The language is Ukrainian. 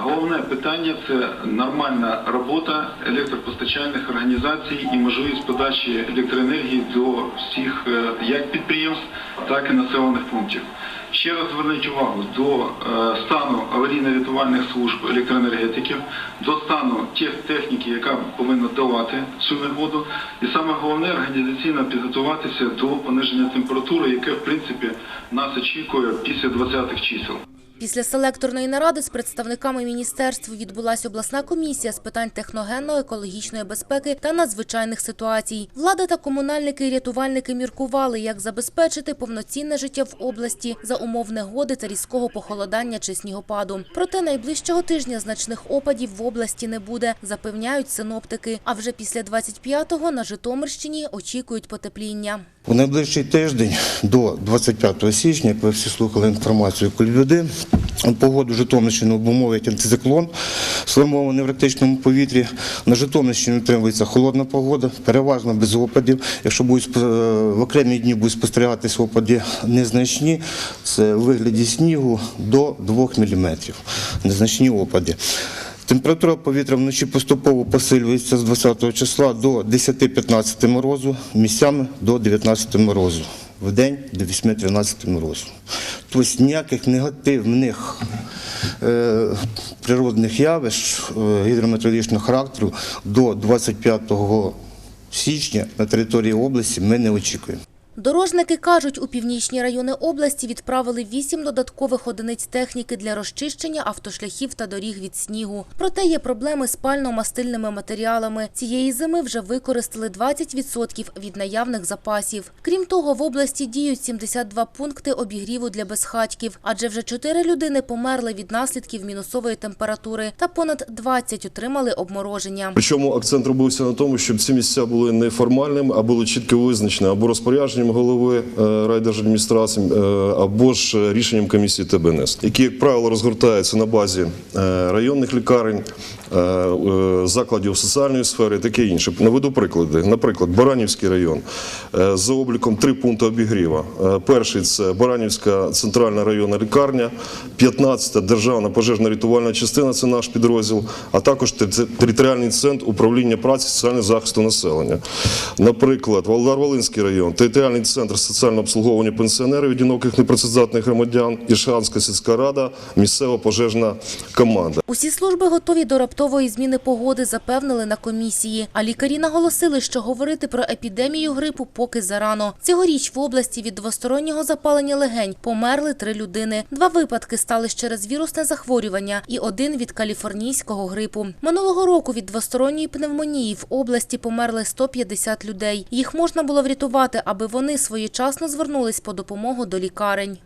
Головне питання це нормальна робота електропостачальних організацій і можливість подачі електроенергії до всіх е, як підприємств, так і населених пунктів. Ще раз зверніть увагу до е, стану аварійно-рятувальних служб електроенергетиків, до стану тех техніки, яка повинна давати цю негоду, і саме головне організаційно підготуватися до пониження температури, яке в принципі нас очікує після 20-х чисел. Після селекторної наради з представниками міністерств відбулася обласна комісія з питань техногенно-екологічної безпеки та надзвичайних ситуацій. Влада та комунальники і рятувальники міркували, як забезпечити повноцінне життя в області за умов негоди та різкого похолодання чи снігопаду. Проте найближчого тижня значних опадів в області не буде, запевняють синоптики. А вже після 25-го на Житомирщині очікують потепління. У найближчий тиждень до 25 січня, як ви всі слухали інформацію Кульвіди, погоду Житомирщини обумовить антициклон, сформований в арктичному повітрі. На Житомирщині утримується холодна погода, переважно без опадів. Якщо будуть спо- в окремі дні будуть спостерігатися опади незначні, це у вигляді снігу до 2 мм. Незначні опади. Температура повітря вночі поступово посилюється з 20 числа до 10-15 морозу, місцями до 19 морозу. В день до 8-13 морозу. Тобто ніяких негативних е, природних явищ е, гідрометеорологічного характеру до 25 січня на території області ми не очікуємо. Дорожники кажуть, у північні райони області відправили вісім додаткових одиниць техніки для розчищення автошляхів та доріг від снігу. Проте є проблеми з пально-мастильними матеріалами. Цієї зими вже використали 20% від наявних запасів. Крім того, в області діють 72 пункти обігріву для безхатьків, адже вже 4 людини померли від наслідків мінусової температури та понад 20 отримали обмороження. Причому акцент робився на тому, щоб ці місця були не формальними, а були чітко визначені або розпорядженням голови е, райдержадміністрації, е, або ж рішенням комісії ТБНС, які, як правило, розгортаються на базі е, районних лікарень, е, е, закладів соціальної сфери, і таке інше. Наведу приклади. Наприклад, Баранівський район е, за обліком три пункти обігріва. Е, Перший це Баранівська центральна районна лікарня, 15-та державна пожежна рятувальна частина, це наш підрозділ, а також територіальний центр управління праці соціального захисту населення. Наприклад, Володар-Волинський район, територіальний центр соціального обслуговування пенсіонерів, одиноких непрацездатних громадян, Ішанська сільська рада, місцева пожежна команда. Усі служби готові до раптової зміни погоди, запевнили на комісії. А лікарі наголосили, що говорити про епідемію грипу поки зарано. Цьогоріч в області від двостороннього запалення легень померли три людини. Два випадки стали через вірусне захворювання і один від каліфорнійського грипу. Минулого року від двосторонньої пневмонії в області померли 150 людей. Їх можна було врятувати, аби вони своєчасно звернулись по допомогу до лікарень.